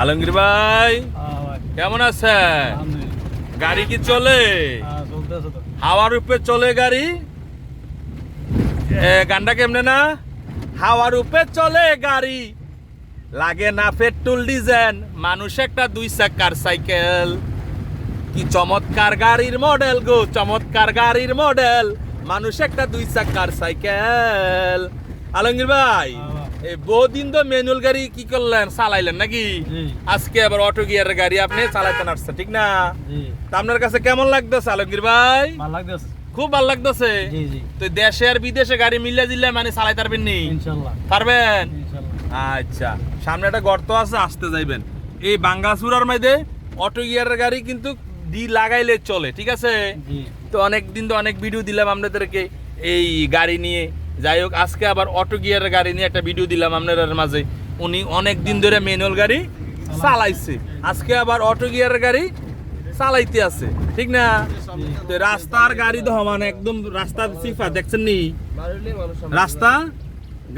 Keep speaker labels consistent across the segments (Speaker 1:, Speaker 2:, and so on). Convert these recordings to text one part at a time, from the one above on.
Speaker 1: আলমগীর ভাই কেমন আছে? গাড়ি কি চলে? হাওয়ার উপরে চলে গাড়ি? এ, গানটা কেমনে না? হাওয়ার উপরে চলে গাড়ি। লাগে না পেট্রোল ডিজেল। মানুষ একটা দুই চাকার সাইকেল। কি চমৎকার গাড়ির মডেল গো চমৎকার গাড়ির মডেল। মানুষ একটা দুই চাকার সাইকেল। আলমগীর ভাই। এই বহুদিন তো ম্যানুয়াল গাড়ি কি করলেন? চালাইলেন নাকি। আজকে আবার অটো গিয়ারের গাড়ি আপনি চালাইতে আসছে ঠিক না? আপনার কাছে কেমন লাগতেছে আলমগীর ভাই?
Speaker 2: ভালো লাগতেছে।
Speaker 1: খুব ভালো লাগতেছে? তো দেশে আর বিদেশে গাড়ি মিলে দিলে মানে চালাই পারবেন নি? পারবেন? আচ্ছা সামনে একটা গর্ত আছে আসতে যাইবেন। এই বাঙ্গাসুরার মধ্যে অটো গিয়ারের গাড়ি কিন্তু ডি লাগাইলে চলে ঠিক আছে? তো অনেক দিন তো অনেক ভিডিও দিলাম আপনাদেরকে এই গাড়ি নিয়ে। যাই হোক আজকে আবার অটো গিয়ারের গাড়ি নিয়ে একটা ভিডিও দিলাম আপনাদের মাঝে। উনি অনেক দিন ধরে ম্যানুয়াল গাড়ি চালাইছে। আজকে আবার অটো গিয়ারের গাড়ি চালাইতে আছে। ঠিক না? রাস্তার গাড়ি তো মানে একদম রাস্তার সিফা দেখছেন নি? রাস্তা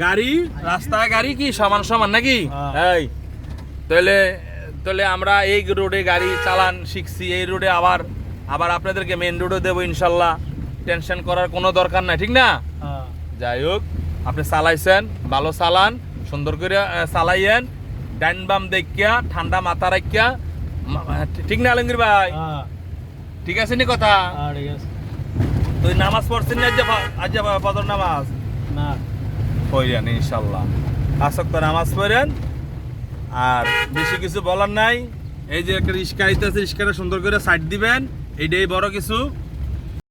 Speaker 1: গাড়ি রাস্তায় গাড়ি কি সমান সমান নাকি?
Speaker 2: হ্যাঁ।
Speaker 1: এই তাহলে তাহলে আমরা এই রোডে গাড়ি চালান শিখছি এই রোডে আবার আবার আপনাদেরকে মেন রোডে দেবো ইনশাল্লাহ। টেনশন করার কোনো দরকার নাই ঠিক না?
Speaker 2: হ্যাঁ।
Speaker 1: যাই হোক আপনি চালাইছেন ভালো চালান সুন্দর করে চালাইয়েন। ডাইন বাম দেখিয়া ঠান্ডা মাথা রাখিয়া ঠিক না আলমগীর ভাই?
Speaker 2: হ্যাঁ।
Speaker 1: ঠিক আছে নি কথা?
Speaker 2: হ্যাঁ ঠিক
Speaker 1: তুই নামাজ পড়ছেন না আজ আজ ফজর নামাজ?
Speaker 2: না।
Speaker 1: পড়েন ইনশাল্লাহ আসক তো নামাজ পড়েন। আর বেশি কিছু বলার নাই। এই যে একটা রিক্সা আইতেছে রিক্সাটা সুন্দর করে সাইড দিবেন। এইটাই বড় কিছু।